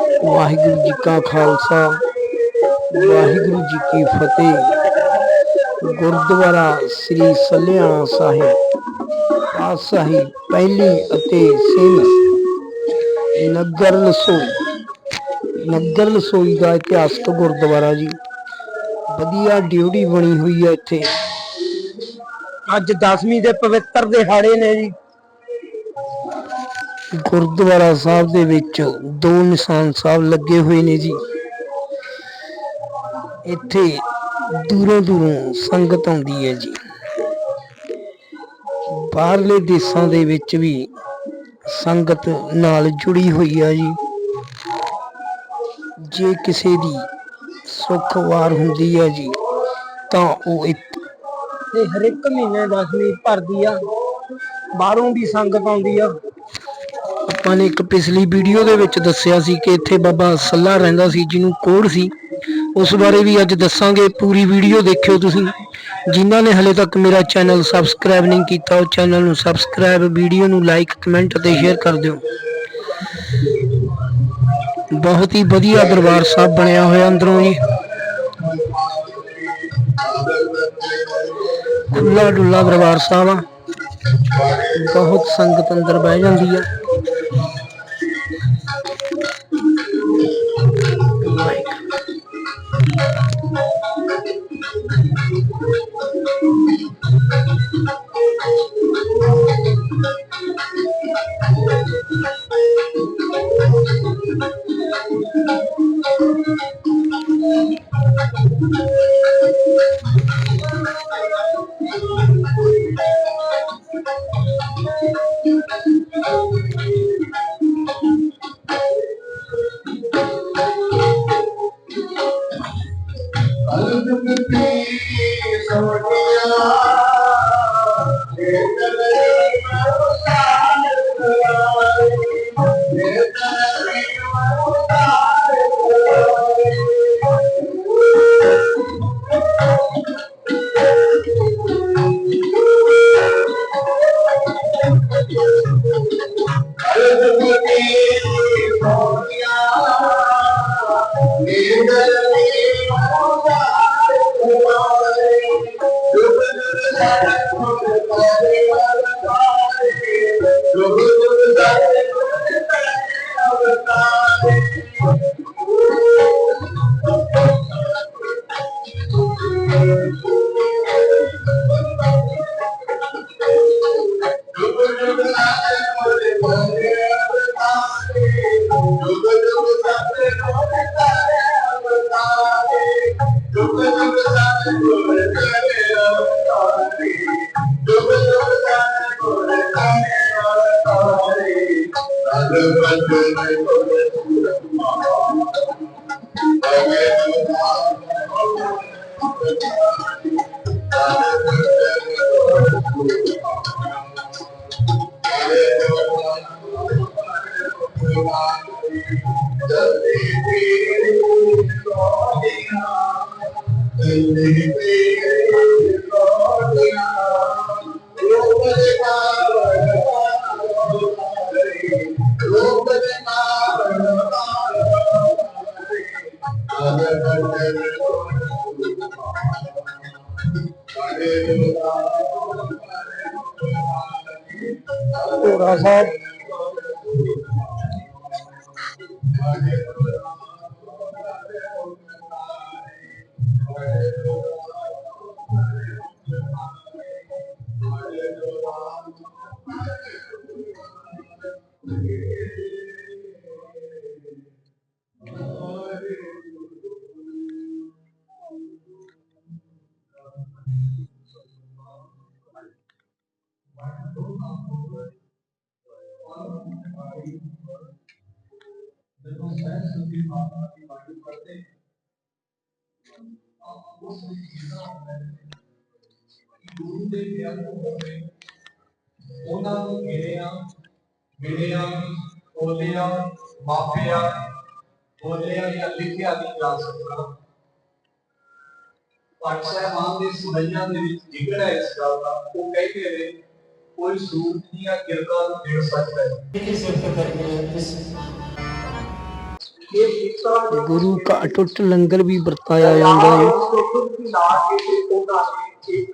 ਵਾਹਿਗੁਰੂ ਜੀ ਕਾ ਖਾਲਸਾ, ਵਾਹਿਗੁਰੂ ਜੀ ਕੀ ਫਤਿਹ। ਗੁਰਦੁਆਰਾ ਸ੍ਰੀ ਸੱਲਿਆਣਾ ਸਾਹਿਬ, ਪਾਤਸ਼ਾਹੀ ਪਹਿਲੀ ਅਤੇ ਸਿੰਘ ਨਗਰ ਲਸੋਈ ਨਗਰ ਲਸੋਈ ਦਾ ਇਤਿਹਾਸਕ ਗੁਰਦੁਆਰਾ ਜੀ। ਵਧੀਆ ਡਿਊਟੀ ਬਣੀ ਹੋਈ ਹੈ ਇੱਥੇ। ਅੱਜ 10ਵੀਂ ਦੇ ਪਵਿੱਤਰ ਦਿਹਾੜੇ ਨੇ ਜੀ। ਗੁਰਦੁਆਰਾ ਸਾਹਿਬ ਦੇ ਵਿੱਚ ਦੋ ਨਿਸ਼ਾਨ ਸਾਹਿਬ ਲੱਗੇ ਹੋਏ ਨੇ ਜੀ। ਇੱਥੇ ਦੂਰੋਂ ਦੂਰੋਂ ਸੰਗਤ ਆਉਂਦੀ ਹੈ ਜੀ। ਬਾਹਰਲੇ ਦੇਸ਼ਾਂ ਦੇ ਵਿੱਚ ਵੀ ਸੰਗਤ ਨਾਲ ਜੁੜੀ ਹੋਈ ਆ ਜੀ। ਜੇ ਕਿਸੇ ਦੀ ਸੁੱਖ ਵਾਰ ਹੁੰਦੀ ਆ ਜੀ, ਤਾਂ ਉਹ ਇੱਥੇ ਤੇ ਹਰ ਇੱਕ ਮਹੀਨੇ 10ਵੀਂ ਭਰਦੀ ਆ। ਬਾਹਰੋਂ ਵੀ ਸੰਗਤ ਆਉਂਦੀ ਆ। ਆਪਾਂ ਨੇ ਇੱਕ ਪਿਛਲੀ ਵੀਡੀਓ ਦੇ ਵਿੱਚ ਦੱਸਿਆ ਸੀ ਕਿ ਇੱਥੇ ਬਾਬਾ ਸੱਲਾ ਰਹਿੰਦਾ ਸੀ, ਜਿਹਨੂੰ ਕੋੜ ਸੀ। ਉਸ ਬਾਰੇ ਵੀ ਅੱਜ ਦੱਸਾਂਗੇ। ਪੂਰੀ ਵੀਡੀਓ ਦੇਖਿਓ ਤੁਸੀਂ। ਜਿਨ੍ਹਾਂ ਨੇ ਹਲੇ ਤੱਕ ਮੇਰਾ ਚੈਨਲ ਸਬਸਕ੍ਰਾਈਬ ਨਹੀਂ ਕੀਤਾ, ਉਹ ਚੈਨਲ ਨੂੰ ਸਬਸਕ੍ਰਾਈਬ ਵੀਡੀਓ ਨੂੰ ਲਾਈਕ ਕਮੈਂਟ ਅਤੇ ਸ਼ੇਅਰ ਕਰ ਦਿਓ। ਬਹੁਤ ਹੀ ਵਧੀਆ ਦਰਬਾਰ ਸਾਹਿਬ ਬਣਿਆ ਹੋਇਆ ਅੰਦਰੋਂ ਜੀ। ਖੁੱਲਾ ਡੁੱਲਾ ਦਰਬਾਰ ਸਾਹਿਬ ਆ। ਬਹੁਤ ਸੰਗਤ ਅੰਦਰ ਬਹਿ ਜਾਂਦੀ ਆ। Thank you. ਭੋਰਾ ਸਾਹਿਬ ਜਦੋਂ ਸਹਿਜ ਉਹਨਾਂ ਨੂੰ ਗਿਣਿਆ ਗਿਣਿਆ ਬੋਲਿਆ ਮਾਪਿਆ ਬੋਲਿਆ ਜਾਂ ਲਿਖਿਆ ਨਹੀਂ ਜਾ ਸਕਦਾ ਪਾਠ ਸਾਹਿਬਾਨ ਦੇ ਸੁਣਾਈਆਂ ਦੇ ਵਿੱਚ ਜਿਗੜ ਹੈ ਇਸ ਗੱਲ ਦਾ ਉਹ ਕਹਿੰਦੇ ਨੇ ਕੋਈ ਸੂਰਜ ਦੀਆਂ ਕਿਰਨਾਂ ਨੂੰ ਦੇਖ ਸਕਦਾ ਹੈ ਇਹ ਮਿੱਤਰਾਂ ਗੁਰੂ ਕਾ ਅਟੁੱਟ ਲੰਗਰ ਵੀ ਵਰਤਾਇਆ ਜਾਂਦਾ ਹੈ। ਦੀ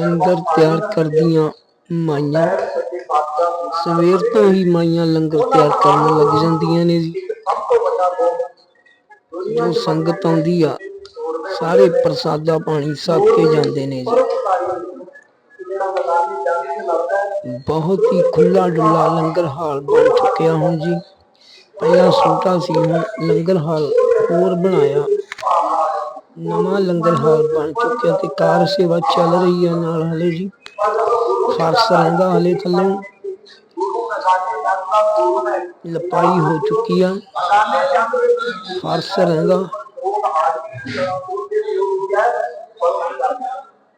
ਲੰਗਰ ਤਿਆਰ ਕਰਦੀਆਂ ਮਾਈਆਂ। ਸਵੇਰ ਤੋਂ ਹੀ ਮਾਈਆਂ ਲੰਗਰ ਤਿਆਰ ਕਰਨ ਲੱਗ ਜਾਂਦੀਆਂ ਨੇ ਜੀ। ਸੰਗਤ ਆਉਂਦੀ ਆ ਸਾਰੇ ਪ੍ਰਸਾਦਾ ਪਾਣੀ ਛਕ ਕੇ ਜਾਂਦੇ ਨੇ ਜੀ। ਬਹੁਤ ਹੀ ਖੁੱਲਾ ਡੁੱਲਾ ਲੰਗਰ ਹਾਲ ਬਣ ਚੁੱਕਿਆ ਹੁਣ ਜੀ। ਪਹਿਲਾਂ ਛੋਟਾ ਸੀ, ਹੁਣ ਲੰਗਰ ਹਾਲ ਹੋਰ ਬਣਾਇਆ। ਨਵਾਂ ਲੰਗਰ ਹਾਲ ਬਣ ਚੁੱਕਿਆ ਤੇ ਕਾਰ ਸੇਵਾ ਚੱਲ ਰਹੀ ਹੈ ਨਾਲ ਹਲੇ ਜੀ। ਫਰਸ਼ ਰਹਿੰਦਾ ਹਲੇ ਥੱਲੇ। ਲਪਾਈ ਹੋ ਚੁੱਕੀ ਆ। ਫਰਸ਼ ਰਹਿੰਦਾ।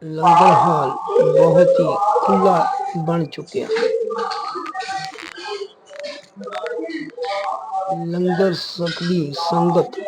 ਉਹ ਆਦਮੀ ਉਹਦੇ ਯੋਗ ਹੈ ਲੰਗਰ ਹਾਲ ਬਹੁਤ ਹੀ ਖੁੱਲਾ ਬਣ ਚੁੱਕਿਆ ਲੰਗਰ ਸਕਦੀ ਸੰਗਤ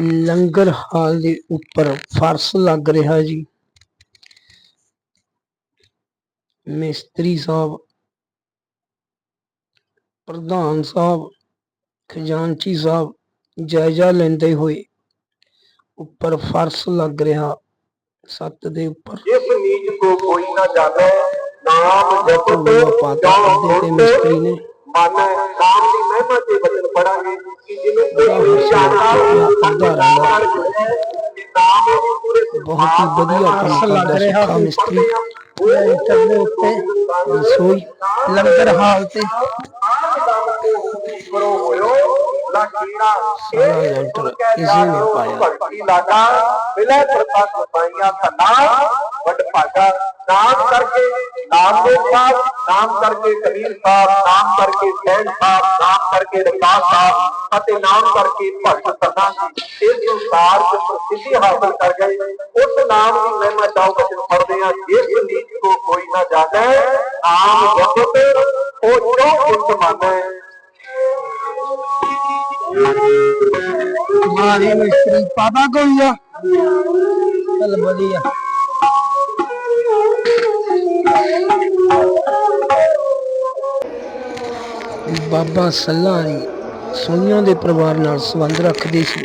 ਲੰਗਰ ਹਾਲ ਦੇ ਉੱਪਰ ਫਰਸ਼ ਲੱਗ ਰਿਹਾ ਜੀ। ਮਿਸਤਰੀ ਸਾਹਿਬ ਪ੍ਰਧਾਨ ਸਾਹਿਬ ਖਜ਼ਾਨਚੀ ਸਾਹਿਬ ਜਾਇਜ਼ਾ ਲੈਂਦੇ ਹੋਏ ਉੱਪਰ ਫਰਸ਼ ਲੱਗ ਰਿਹਾ ਸੱਤ ਦੇ ਉੱਪਰ। ਜਿਸ ਨੀਚ ਕੋ ਕੋਈ ਨਾ ਜਾਣੇ ਨਾਮ ਜਪਤ ਤੇ ਮਿਸਤਰੀ ਨੇ। ਮਨ ਨਾਮ ਦੀ ਮਹਿਮਾ ਤੇ ਬਚਨ ਪੜਾਂਗੇ ਕਿ ਜਿਹਨੂੰ ਕੋਈ ਹੈ, ਹੀ। ਬਹੁਤ ਹੀ ਵਧੀਆ ਕੰਮ ਕਰਦਾ ਸੁੱਖਾ ਮਿਸਤਰੀ ਲੈਂਟਰ ਦੇ ਉੱਤੇ ਰਸੋਈ ਲੰਗਰ ਹਾਲ ਤੇ ਕਰੋ ਹੋਇਓ ਲਾਕੀੜਾ ਸਾਰਾ ਲੈਂਟਰ ਇਸੇ ਨੇ ਪਾਇਆ। ਭਗਤੀ ਲਾਗਾ ਮਿਲੇ ਪ੍ਰਤੱਖ ਪਾਈਆਂ ਧਨਾ ਵੱਡ ਭਾਗਾ ਨਾਮ ਕਰਕੇ ਨਾਮ ਦੇ ਸਾਹਿਬ ਨਾਮ ਕਰਕੇ ਕਬੀਰ ਸਾਹਿਬ ਨਾਮ ਕਰਕੇ ਸੈਨ ਸਾਹਿਬ ਨਾਮ ਕਰਕੇ ਰਕਾਸ ਸਾਹਿਬ ਅਤੇ ਨਾਮ ਕਰਕੇ ਭਗਤ ਸਦਾ ਇਸ ਸੰਸਾਰ ਚ ਪ੍ਰਸਿੱਧੀ ਹਾਸਲ ਕਰ ਗਏ ਉਸ ਨਾਮ ਦੀ ਮਹਿਮਾ ਚਾਉ ਬਚਨ ਪੜਦੇ ਆ ਜਿਸ ਨੀਚ ਕੋ ਕੋਈ ਨਾ ਜਾਣੇ ਨਾਮ ਜਪਤ ਉਹ ਜੋ ਕੁਝ ਮੰਨੇ। ਮਾਰੇ ਮਿਸਤਰੀ ਪਾਪਾ ਕੋਈ ਆ? ਚੱਲ ਵਧੀਆ। ਬਾਬਾ ਸੱਲਾ ਜੀ ਸੋਨੀਆਂ ਦੇ ਪਰਿਵਾਰ ਨਾਲ ਸੰਬੰਧ ਰੱਖਦੇ ਸੀ।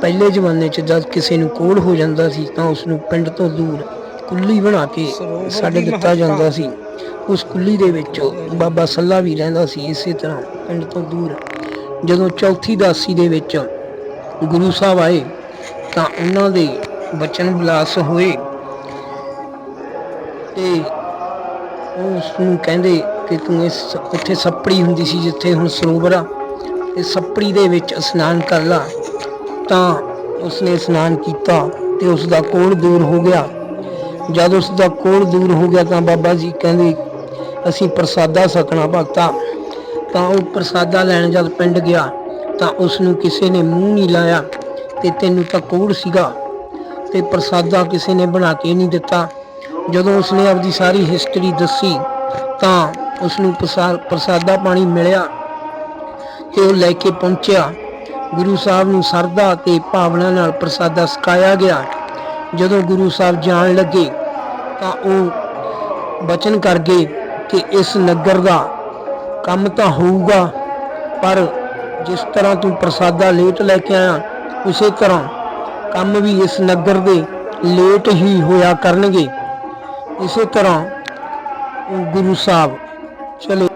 ਪਹਿਲੇ ਜ਼ਮਾਨੇ 'ਚ ਜਦ ਕਿਸੇ ਨੂੰ ਕੋਲ ਹੋ ਜਾਂਦਾ ਸੀ ਤਾਂ ਉਸ ਨੂੰ ਪਿੰਡ ਤੋਂ ਦੂਰ ਕੁੱਲੀ ਬਣਾ ਕੇ ਛੱਡ ਦਿੱਤਾ ਜਾਂਦਾ ਸੀ। ਉਸ ਕੁੱਲੀ ਦੇ ਵਿੱਚ ਬਾਬਾ ਸੱਲਾ ਵੀ ਰਹਿੰਦਾ ਸੀ ਇਸੇ ਤਰ੍ਹਾਂ ਪਿੰਡ ਤੋਂ ਦੂਰ। ਜਦੋਂ ਚੌਥੀ ਦਾਸੀ ਦੇ ਵਿੱਚ ਗੁਰੂ ਸਾਹਿਬ ਆਏ, ਤਾਂ ਉਹਨਾਂ ਦੇ ਬਚਨ ਵਿਲਾਸ ਹੋਏ ਤੇ ਉਹ ਉਸ ਨੂੰ ਕਹਿੰਦੇ ਕਿ ਤੂੰ ਇਸ ਉੱਥੇ ਸੱਪੜੀ ਹੁੰਦੀ ਸੀ ਜਿੱਥੇ ਹੁਣ ਸਰੋਵਰ ਆ ਤੇ ਸੱਪੜੀ ਦੇ ਵਿੱਚ ਇਸ਼ਨਾਨ ਕਰ ਲਾ। ਤਾਂ ਉਸਨੇ ਇਸ਼ਨਾਨ ਕੀਤਾ ਤੇ ਉਸ ਦਾ ਕੋੜ ਦੂਰ ਹੋ ਗਿਆ। ਜਦ ਉਸ ਦਾ ਕੋੜ ਦੂਰ ਹੋ ਗਿਆ ਤਾਂ ਬਾਬਾ ਜੀ ਕਹਿੰਦੇ, ਅਸੀਂ ਪ੍ਰਸਾਦਾ ਸਕਣਾ ਭਗਤਾ। ਤਾਂ ਉਹ ਪ੍ਰਸਾਦਾ ਲੈਣ ਜਦ ਪਿੰਡ ਗਿਆ ਤਾਂ ਉਸ ਨੂੰ ਕਿਸੇ ਨੇ ਮੂੰਹ ਨਹੀਂ ਲਾਇਆ ਤੇ ਤੈਨੂੰ ਤਾਂ ਕੋੜ ਸੀਗਾ ਤੇ ਪ੍ਰਸਾਦਾ ਕਿਸੇ ਨੇ ਬਣਾ ਕੇ ਨਹੀਂ ਦਿੱਤਾ। ਜਦੋਂ ਉਸਨੇ ਆਪਦੀ ਸਾਰੀ ਹਿਸਟਰੀ ਦੱਸੀ ਤਾਂ ਉਸ ਨੂੰ ਪ੍ਰਸਾ- ਪ੍ਰਸਾਦਾ ਪਾਣੀ ਮਿਲਿਆ ਤੇ ਉਹ ਲੈ ਕੇ ਪਹੁੰਚਿਆ। ਗੁਰੂ ਸਾਹਿਬ ਨੂੰ ਸਰਦਾ ਤੇ ਭਾਵਨਾ ਨਾਲ ਪ੍ਰਸਾਦਾ ਸਕਾਇਆ ਗਿਆ। ਜਦੋਂ ਗੁਰੂ ਸਾਹਿਬ ਜਾਣ ਲੱਗੇ ਤਾਂ ਉਹ ਬਚਨ ਕਰ ਗਏ ਕਿ ਇਸ ਨਗਰ ਦਾ ਕੰਮ ਤਾਂ ਹੋਊਗਾ, ਪਰ ਜਿਸ ਤਰ੍ਹਾਂ ਤੂੰ ਪ੍ਰਸਾਦਾ ਲੇਟ ਲੈ ਕੇ ਆਇਆ, ਉਸੇ ਤਰ੍ਹਾਂ ਕੰਮ ਵੀ ਇਸ ਨਗਰ ਦੇ ਲੇਟ ਹੀ ਹੋਇਆ ਕਰਨਗੇ। ਇਸੇ ਤਰ੍ਹਾਂ ਗੁਰੂ ਸਾਹਿਬ, ਚਲੇ।